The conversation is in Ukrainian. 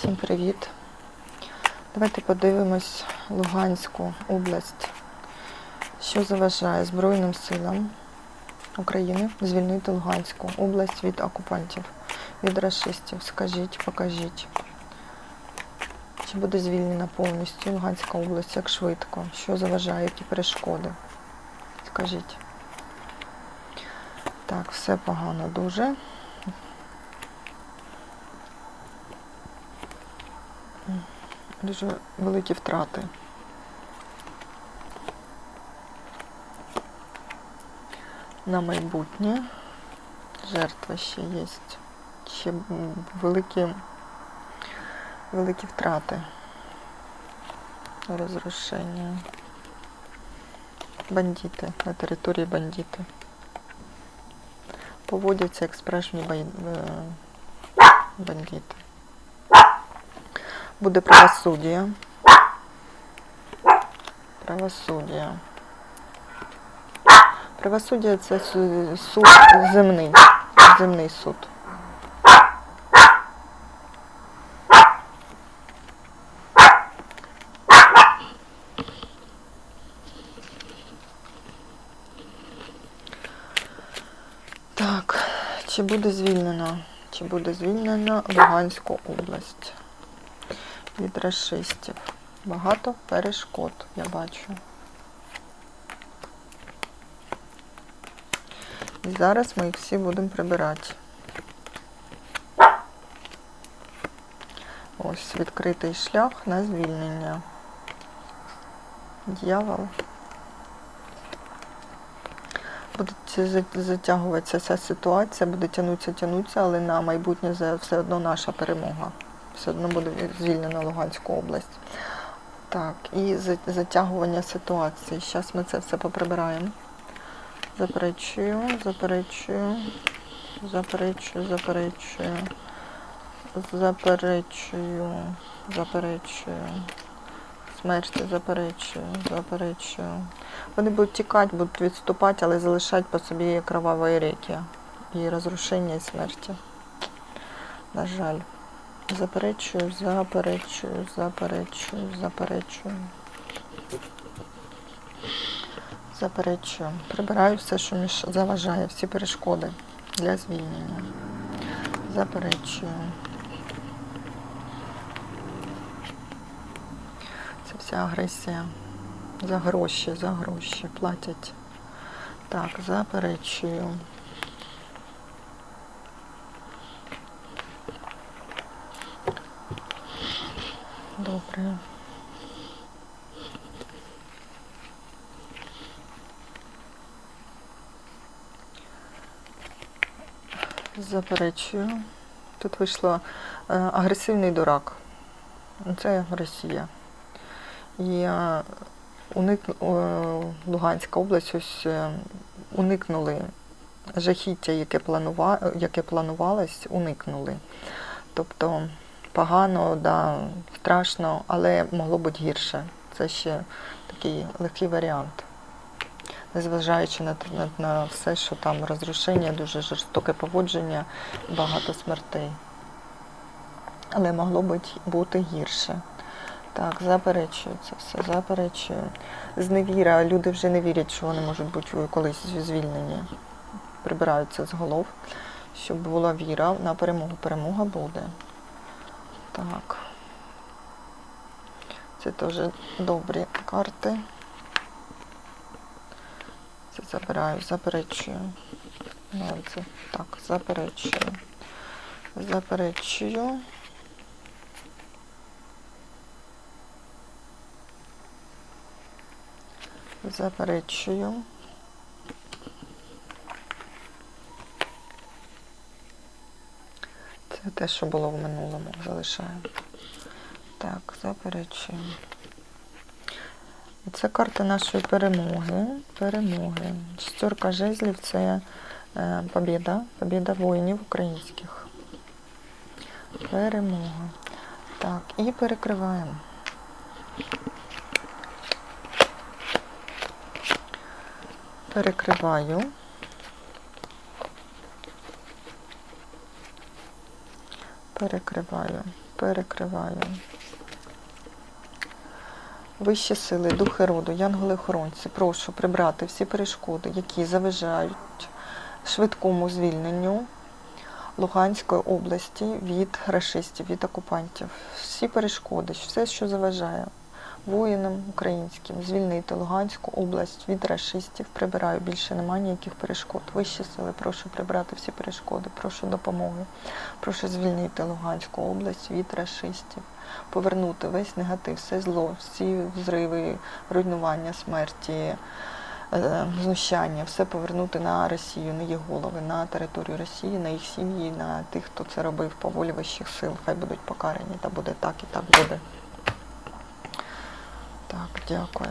Всім привіт. Давайте подивимось Луганську область. Що заважає Збройним силам України звільнити Луганську область від окупантів, від расистів. Скажіть, покажіть. Чи буде звільнена повністю Луганська область, як швидко? Що заважає, які перешкоди? Скажіть. Так, все погано дуже. Дуже великі втрати. На майбутнє жертва ще є. Ще великі, великі втрати. Розрушення. Бандити на території бандити. Поводяться як справжні е, бандити. Буде правосуддя. Правосуддя. Правосуддя це суд земний. Земний суд. Так, чи буде звільнено? Чи буде звільнено Луганську область? Від расистів. Багато перешкод, я бачу. І зараз ми їх всі будемо прибирати. Ось відкритий шлях на звільнення. Дьявол. Буде затягуватися ця ситуація, буде тягнутися, тягнутися, але на майбутнє все одно наша перемога все одно буде звільнена Луганська область. Так, і затягування ситуації. Зараз ми це все поприбираємо. Заперечую, заперечую, заперечую, заперечую, заперечую, заперечую. Смерті заперечую, заперечую. Вони будуть тікати, будуть відступати, але залишать по собі кроваві ріки. І розрушення, і смерті. На жаль. Заперечую, заперечую, заперечую, заперечую. Заперечую. Прибираю все, що між... заважає, всі перешкоди для звільнення. Заперечую. Це вся агресія. За гроші, за гроші платять. Так, заперечую. Добре. Заперечую. Тут вийшло е, агресивний дурак. Це Росія. І е, уник... е, Луганська область ось уникнули жахіття, яке, планува... яке планувалось, уникнули. Тобто погано, да, страшно, але могло бути гірше. Це ще такий легкий варіант. Незважаючи на, на, на все, що там розрушення, дуже жорстоке поводження, багато смертей. Але могло бути, бути гірше. Так, заперечую це все, заперечую. Зневіра, люди вже не вірять, що вони можуть бути колись звільнені. Прибираються з голов, щоб була віра на перемогу. Перемога буде. Так. Це теж добрі карти. Це забираю, заперечую. Ну, це, так, заперечую. Заперечую. Заперечую. Це те, що було в минулому, залишаємо. Так, заперечуємо. Це карта нашої перемоги. Перемоги. Шістерка жезлів це е, побіда. Побіда воїнів українських. Перемога. Так, і перекриваємо. Перекриваю. Перекриваю. перекриваю. Вищі сили, духи роду, янголи-охоронці, прошу прибрати всі перешкоди, які заважають швидкому звільненню Луганської області від рашистів, від окупантів. Всі перешкоди, все, що заважає воїнам українським звільнити Луганську область від рашистів. Прибираю більше немає ніяких перешкод. Вищі сили, прошу прибрати всі перешкоди, прошу допомоги. Прошу звільнити Луганську область від рашистів, повернути весь негатив, все зло, всі взриви, руйнування, смерті, е, знущання, все повернути на Росію, на їх голови, на територію Росії, на їх сім'ї, на тих, хто це робив по волі вищих сил. Хай будуть покарані, та буде так і так буде. Так, дякую.